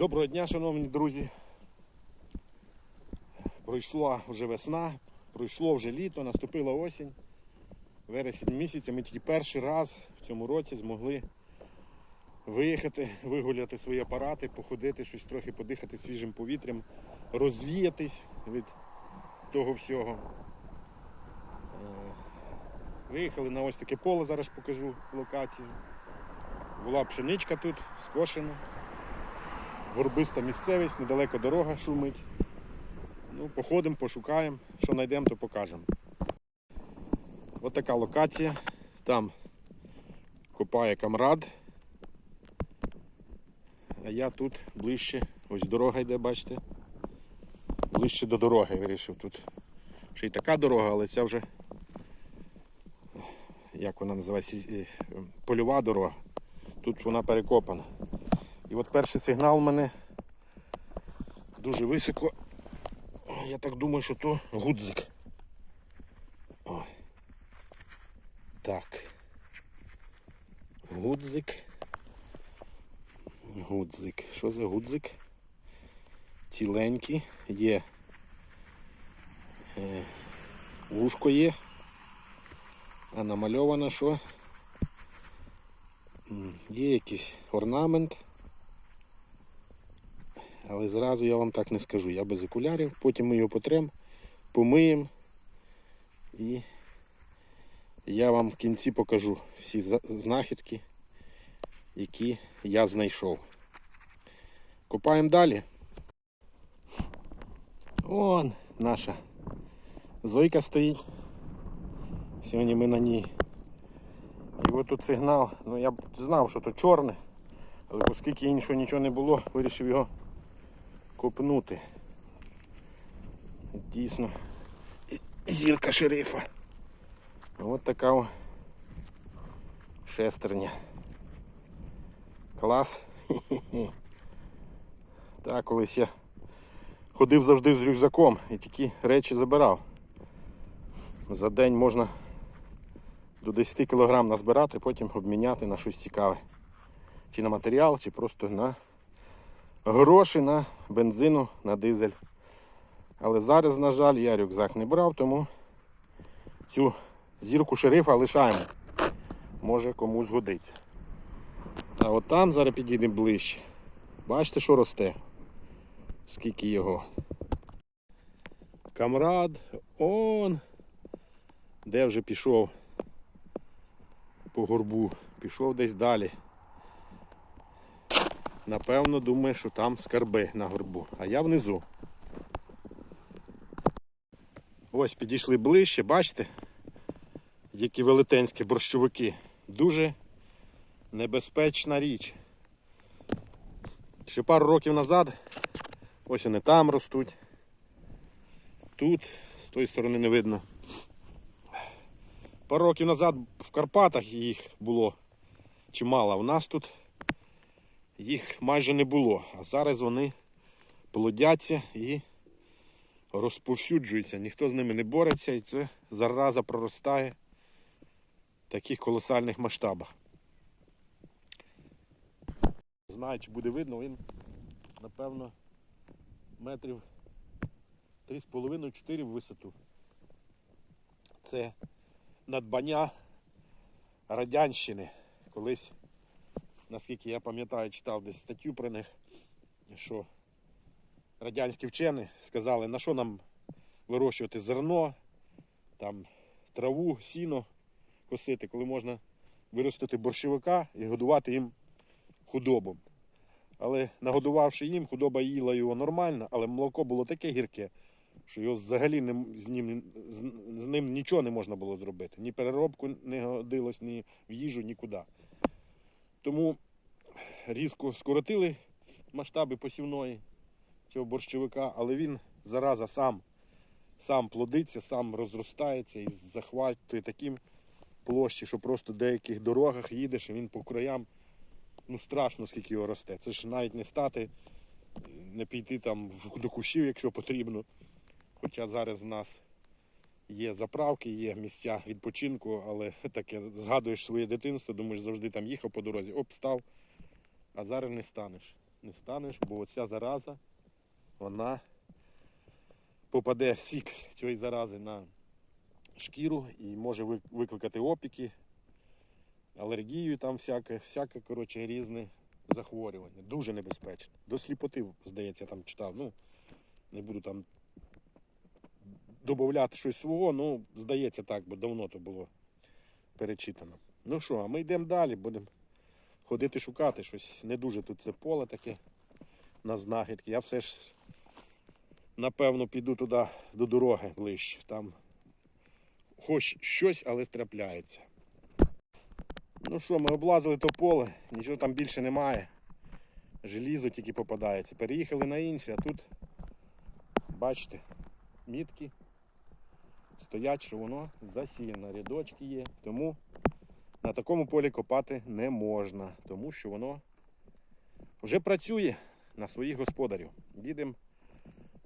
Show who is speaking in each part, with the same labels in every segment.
Speaker 1: Доброго дня, шановні друзі. Пройшла вже весна, пройшло вже літо, наступила осінь. Вересень місяця ми тільки перший раз в цьому році змогли виїхати, вигуляти свої апарати, походити, щось трохи подихати свіжим повітрям, розвіятись від того всього. Е, Виїхали на ось таке поле, зараз покажу локацію. Була пшеничка тут, скошена горбиста місцевість, недалеко дорога шумить. Ну, походимо, пошукаємо, що знайдемо, то покажемо. Ось така локація. Там копає камрад. А я тут ближче, ось дорога йде, бачите. Ближче до дороги вирішив тут. Ще й така дорога, але це вже як вона називається, е, польова дорога. Тут вона перекопана. І от перший сигнал у мене дуже високо. Я так думаю, що то гудзик. О. Так. Гудзик. Гудзик. Що за гудзик? Ціленький. Є. Е, вушко є. А намальовано що? Є якийсь орнамент. Але зразу я вам так не скажу. Я без окулярів, потім ми його потрем, помиємо і я вам в кінці покажу всі знахідки, які я знайшов. Копаємо далі. Вон наша зойка стоїть. Сьогодні ми на ній. І от тут сигнал. Ну я б знав, що то чорне, але оскільки іншого нічого не було, вирішив його копнути. Дійсно зірка шерифа. Ось така о шестерня. Клас. Так, колись я ходив завжди з рюкзаком і такі речі забирав. За день можна до 10 кг назбирати, потім обміняти на щось цікаве. Чи на матеріал, чи просто на гроші на бензину, на дизель. Але зараз, на жаль, я рюкзак не брав, тому цю зірку шерифа лишаємо. Може комусь згодиться. А от там зараз підійдемо ближче. Бачите, що росте? Скільки його. Камрад, он. Де вже пішов по горбу, пішов десь далі. Напевно, думає, що там скарби на горбу, а я внизу. Ось підійшли ближче, бачите, які велетенські борщовики. Дуже небезпечна річ. Ще пару років назад, ось вони там ростуть. Тут, з тої сторони не видно. Пару років назад в Карпатах їх було чимало. У нас тут їх майже не було. А зараз вони плодяться і розповсюджуються. Ніхто з ними не бореться і це зараза проростає в таких колосальних масштабах. Знаю, чи буде видно, він, напевно, метрів 3,5-4 в висоту. Це надбання Радянщини. Колись наскільки я пам'ятаю, читав десь статтю про них, що радянські вчені сказали, на що нам вирощувати зерно, там, траву, сіно косити, коли можна виростити борщовика і годувати їм худобу. Але нагодувавши їм, худоба їла його нормально, але молоко було таке гірке, що його взагалі не, з, ним, з ним нічого не можна було зробити. Ні переробку не годилось, ні в їжу, нікуди. Тому різко скоротили масштаби посівної цього борщовика, але він зараза сам, сам плодиться, сам розростається і захватує таким площі, що просто в деяких дорогах їдеш, і він по краям ну страшно, скільки його росте. Це ж навіть не стати, не піти там до кущів, якщо потрібно. Хоча зараз в нас є заправки, є місця відпочинку, але таке згадуєш своє дитинство, думаєш, завжди там їхав по дорозі, оп, став, а зараз не станеш. не станеш, бо оця зараза, вона попаде сік цієї зарази на шкіру і може викликати опіки, алергію, там всяке, всяке коротше, різне захворювання. Дуже небезпечно. До сліпоти, здається, там читав. Ну, не буду там додати щось свого, ну, здається так, бо давно то було перечитано. Ну що, а ми йдемо далі, будемо ходити шукати щось. Не дуже тут це поле таке на знахідки. Я все ж напевно піду туди до дороги ближче. Там хоч щось, але трапляється. Ну що, ми облазили то поле, нічого там більше немає. Желізо тільки попадається. Переїхали на інше, а тут, бачите, мітки стоять, що воно засіяно. Рядочки є. Тому на такому полі копати не можна, тому що воно вже працює на своїх господарів. Їдемо,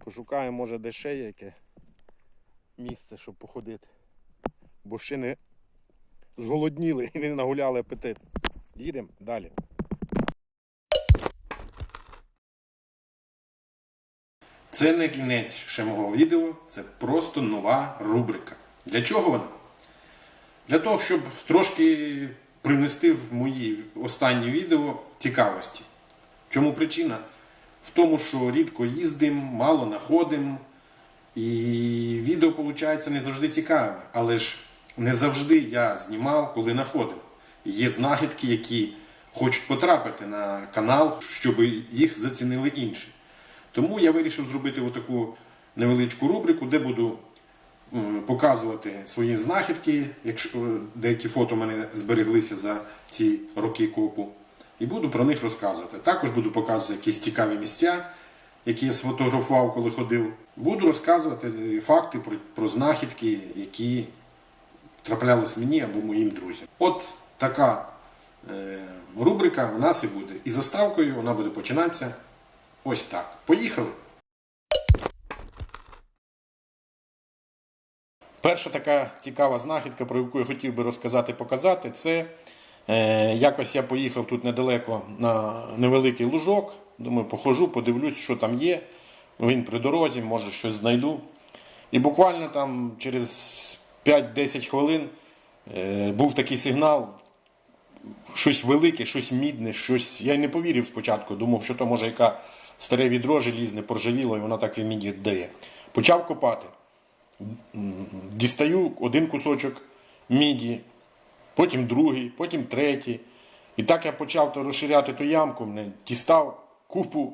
Speaker 1: пошукаємо, може, де яке місце, щоб походити. Бо ще не зголодніли і не нагуляли апетит. Їдемо далі. Це не кінець ще мого відео, це просто нова рубрика. Для чого вона? Для того, щоб трошки привнести в мої останні відео цікавості. Чому причина? В тому, що рідко їздимо, мало находимо, і відео виходить не завжди цікаве. Але ж не завжди я знімав, коли знаходив. Є знахідки, які хочуть потрапити на канал, щоб їх зацінили інші. Тому я вирішив зробити отаку невеличку рубрику, де буду показувати свої знахідки, якщо е, деякі фото в мене збереглися за ці роки копу. І буду про них розказувати. Також буду показувати якісь цікаві місця, які я сфотографував, коли ходив. Буду розказувати е, факти про, про знахідки, які траплялись мені або моїм друзям. От така е, рубрика у нас і буде. І заставкою вона буде починатися ось так. Поїхали! Перша така цікава знахідка, про яку я хотів би розказати, показати, це е, якось я поїхав тут недалеко на невеликий лужок. Думаю, похожу, подивлюсь, що там є. Він при дорозі, може щось знайду. І буквально там через 5-10 хвилин е, був такий сигнал, щось велике, щось мідне, щось. Я й не повірив спочатку, думав, що то може яка старе відро желізне поржавіло, і воно так і міді дає. Почав копати. Дістаю один кусочок міді, потім другий, потім третій. І так я почав то розширяти ту ямку, дістав купу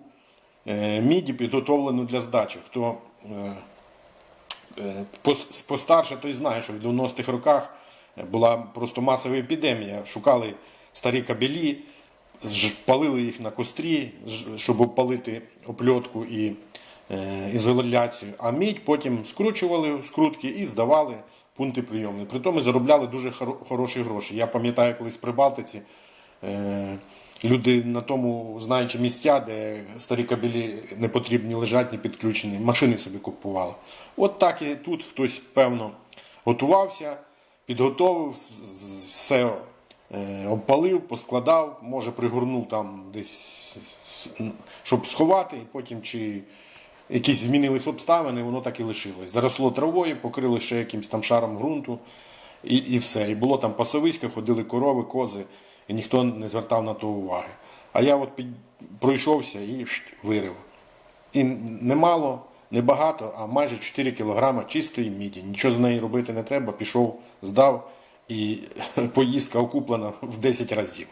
Speaker 1: е, міді, підготовлену для здачі. Хто е, е, пос- постарше, той знає, що в 90-х роках була просто масова епідемія. Шукали старі кабелі, палили їх на кострі, щоб опалити опльотку і ізоляцію. А мідь потім скручували в скрутки і здавали пункти прийомні. При тому заробляли дуже хороші гроші. Я пам'ятаю, колись при Балтиці. Е, Люди на тому, знаючи місця, де старі кабелі не потрібні лежать, не підключені, машини собі купували. От так і тут хтось, певно, готувався, підготовив, все е, обпалив, поскладав, може пригорнув там десь, щоб сховати, і потім чи якісь змінились обставини, воно так і лишилось. Заросло травою, покрило ще якимось там шаром ґрунту, і, і все. І було там пасовиська, ходили корови, кози, і ніхто не звертав на то уваги. А я от під... пройшовся і вирив. І немало, не багато, а майже 4 кілограма чистої міді. Нічого з неї робити не треба. Пішов, здав, і поїздка окуплена в 10 разів.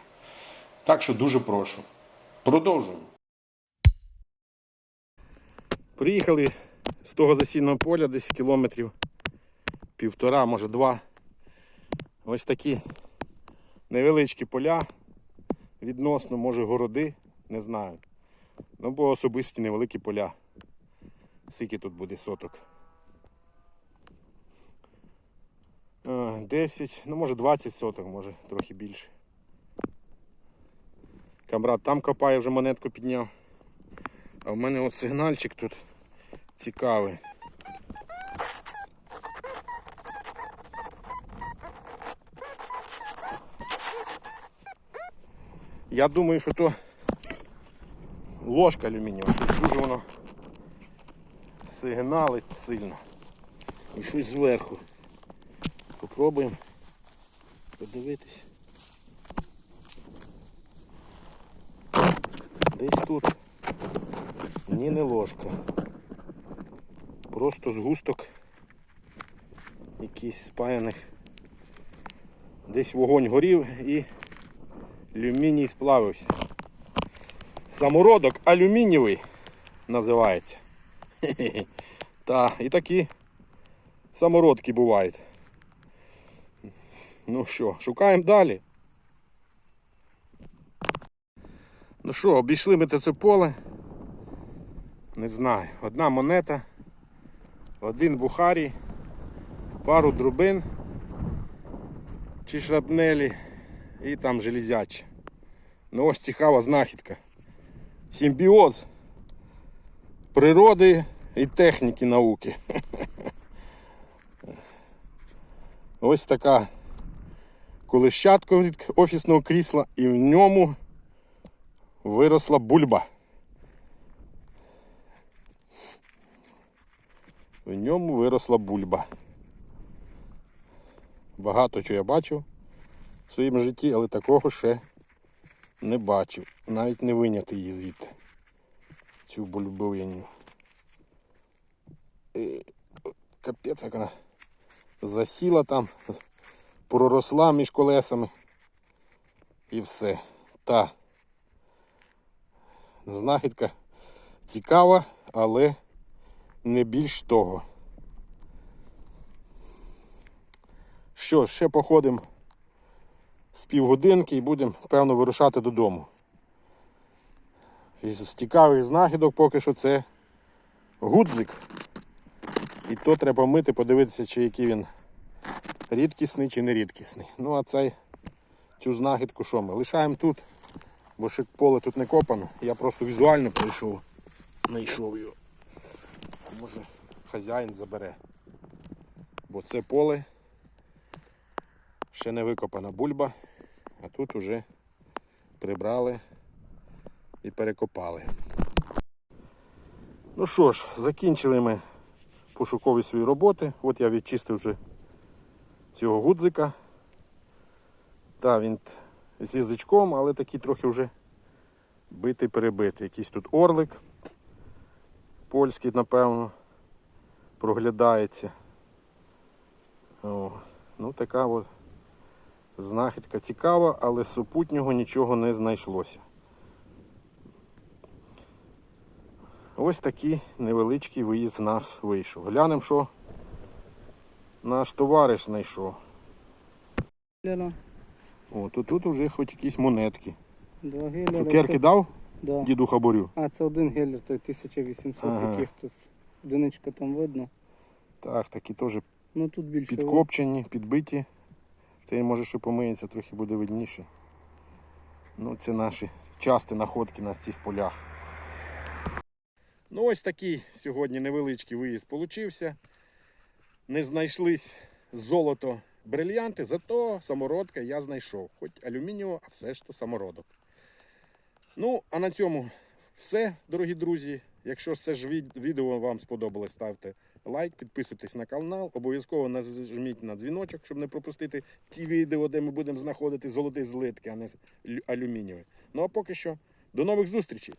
Speaker 1: Так що дуже прошу. Продовжуємо. Приїхали з того засільного поля десь кілометрів півтора, може два. Ось такі невеличкі поля, відносно, може городи, не знаю. Ну, бо особисті невеликі поля. Скільки тут буде соток? Е, 10, ну може 20 соток, може трохи більше. Камрад там копає, вже монетку підняв. А в мене от сигнальчик тут цікавий. Я думаю, що то ложка алюмінієва. Дуже воно сигналить сильно. І щось зверху. Попробуємо подивитись. Десь тут. Ні, не ложка. Просто згусток якийсь спаяних. Десь вогонь горів і алюміній сплавився. Самородок алюмінієвий називається. Та, і такі самородки бувають. Ну що, шукаємо далі. Ну що, обійшли ми це поле. Не знаю. Одна монета, один бухарій, пару друбин чи шрапнелі і там железячі. Ну ось цікава знахідка. Симбіоз природи і техніки науки. Ось така колищатка від офісного крісла і в ньому виросла бульба. В ньому виросла бульба. Багато чого я бачив в своєму житті, але такого ще не бачив. Навіть не виняти її звідти. Цю бульбовиню. Е, Капець, як вона засіла там, проросла між колесами. І все. Та знахідка цікава, але не більш того. Що, ще походимо з півгодинки і будемо, певно, вирушати додому. Із цікавих знахідок поки що це гудзик. І то треба мити, подивитися, чи який він рідкісний чи не рідкісний. Ну а цей, цю знахідку що ми? Лишаємо тут, бо ще поле тут не копано. Я просто візуально прийшов, знайшов його. Може хазяїн забере. Бо це поле ще не викопана бульба, а тут уже прибрали і перекопали. Ну що ж, закінчили ми пошукові свої роботи. От я відчистив вже цього гудзика. Та він т- з язичком, але такий трохи вже битий перебитий. Якийсь тут орлик польський, напевно, проглядається. О, ну така от знахідка цікава, але супутнього нічого не знайшлося. Ось такий невеличкий виїзд наш вийшов. Глянемо, що наш товариш знайшов. О, то тут вже хоч якісь монетки. Цукерки дав
Speaker 2: Да.
Speaker 1: діду хабарю?
Speaker 2: А, це один гелер, той 1800
Speaker 1: Ага.
Speaker 2: яких-то. Одиничка там видно.
Speaker 1: Так, такі теж
Speaker 2: Ну тут більше.
Speaker 1: підкопчені, підбиті. Цей може ще помиється, трохи буде видніше. Ну, це наші часті находки на цих полях. Ну, ось такий сьогодні невеличкий виїзд получився. Не знайшлись золото брильянти, зато самородка я знайшов. Хоч алюмінієво, а все ж то самородок. Ну, а на цьому все, дорогі друзі. Якщо це ж від- відео вам сподобалось, ставте лайк, підписуйтесь на канал, обов'язково нажміть на дзвіночок, щоб не пропустити ті відео, де ми будемо знаходити золоті злитки, а не лю- алюмінієві. Ну а поки що, до нових зустрічей!